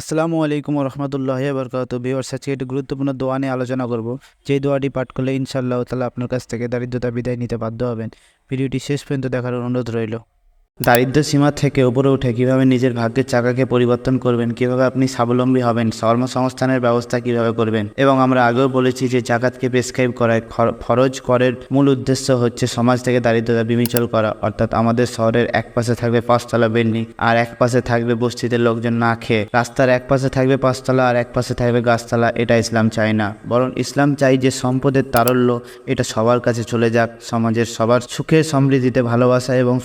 আসসালামু আলাইকুম রহমতুল্লাহ বরকাত ভিওর্স আজকে একটি গুরুত্বপূর্ণ দোয়া নিয়ে আলোচনা করব। যে দোয়াটি পাঠ করলে ইনশাল্লাহ তালা আপনার কাছ থেকে দারিদ্রতা বিদায় নিতে বাধ্য হবেন। ভিডিওটি শেষ পর্যন্ত দেখার অনুরোধ রইল। দারিদ্র সীমা থেকে উপরে উঠে কীভাবে নিজের ভাগ্যের চাকাকে পরিবর্তন করবেন, কীভাবে আপনি স্বাবলম্বী হবেন কর্মসংস্থানের ব্যবস্থা কীভাবে করবেন এবং আমরা আগেও বলেছি যে জাকাতকে প্রেসক্রাইব করায় ফরজ করের মূল উদ্দেশ্য হচ্ছে সমাজ থেকে দারিদ্রতা বিমিচল করা। অর্থাৎ আমাদের শহরের এক পাশে থাকবে পাঁচতলা বিল্ডিং আর এক পাশে থাকবে বস্তিতে লোকজন না খেয়ে। রাস্তার এক পাশে থাকবে পাঁচতলা আর এক পাশে থাকবে গাছতলা, এটা ইসলাম চায় না। বরং ইসলাম চাই যে সম্পদের তারল্য, এটা সবার কাছে চলে যাক। সমাজের সবার সুখে সমৃদ্ধিতে ভালোবাসা এবং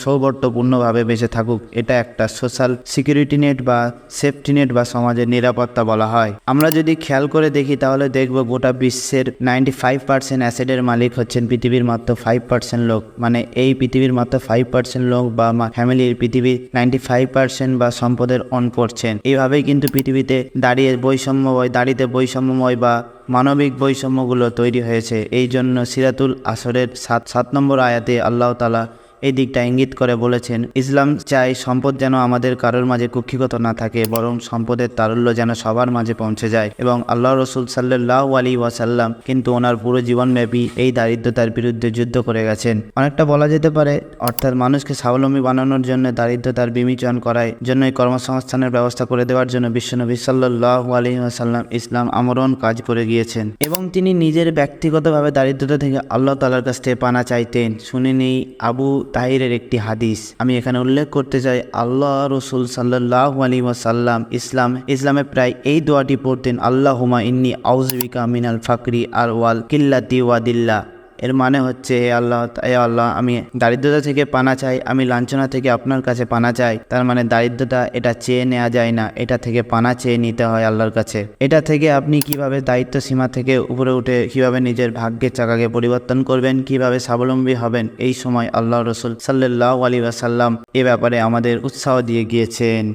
সৌবর্তপূর্ণভাবে বেঁচে থাকুক। এটা একটা সোশ্যাল সিকিউরিটি নেট বা সেফটি নেট বা সমাজের নিরাপত্তা বলা হয়। আমরা যদি খেয়াল করে দেখি তাহলে দেখব গোটা বিশ্বের নাইনটি ফাইভ পার্সেন্ট অ্যাসেডের মালিক হচ্ছেন পৃথিবীর মাত্র ফাইভ পার্সেন্ট লোক। মানে এই পৃথিবীর মাত্র ফাইভ পার্সেন্ট লোক বা ফ্যামিলির পৃথিবীর নাইনটি ফাইভ পার্সেন্ট বা সম্পদের অন করছেন। এইভাবেই কিন্তু পৃথিবীতে দাঁড়িয়ে বৈষম্যময়, দাঁড়িতে বৈষম্যময় বা মানবিক বৈষম্যগুলো তৈরি হয়েছে। এই জন্য সিরাতুল আসরের সাত সাত নম্বর আয়াতে আল্লাহ তালা এই দিকটা ইঙ্গিত করে বলেছেন, ইসলাম চাই সম্পদ যেন আমাদের কারোর মাঝে কুক্ষিগত না থাকে, বরং সম্পদের তারল্য যেন সবার মাঝে পৌঁছে যায়। এবং আল্লাহ রসুল সাল্লাহ আলী ওয়াসাল্লাম কিন্তু ওনার পুরো জীবনব্যাপী এই দারিদ্রতার বিরুদ্ধে যুদ্ধ করে গেছেন। অনেকটা বলা যেতে পারে, অর্থাৎ মানুষকে স্বাবলম্বী বানানোর জন্য দারিদ্রতার বিমিচন করায় জন্য এই কর্মসংস্থানের ব্যবস্থা করে দেওয়ার জন্য বিশ্বনবী সাল্লাহ আলী ওয়াসাল্লাম ইসলাম আমরণ কাজ করে গিয়েছেন। এবং তিনি নিজের ব্যক্তিগতভাবে দারিদ্রতা থেকে আল্লাহ তালার কাছ থেকে পানা চাইতেন। শুনে নেই, আবু তাহিরের একটি হাদিস। আমি এখানে উল্লেখ করতে চাই, আল্লাহ রসুল সাল্লাহ আলী ওয়াসাল্লাম ইসলাম, ইসলামে প্রায় এই দোয়াটি পড়তেন আল্লাহ হুমা ইন্নি আউজবিকা মিনাল ফাকরি আর ওয়াল কিল্লাতি ওয়াদিল্লা। এর মানে হচ্ছে, হে আল্লাহ এ আল্লাহ, আমি দারিদ্রতা থেকে পানা চাই, আমি লাঞ্ছনা থেকে আপনার কাছে পানা চাই। তার মানে দারিদ্রতা এটা চেয়ে নেওয়া যায় না, এটা থেকে পানা চেয়ে নিতে হয় আল্লাহর কাছে। এটা থেকে আপনি কীভাবে দায়িত্ব সীমা থেকে উপরে উঠে কীভাবে নিজের ভাগ্যের চাকাকে পরিবর্তন করবেন, কীভাবে স্বাবলম্বী হবেন, এই সময় আল্লাহ রসুল সাল্লাহ আলী ওয়াসাল্লাম এ ব্যাপারে আমাদের উৎসাহ দিয়ে গিয়েছেন।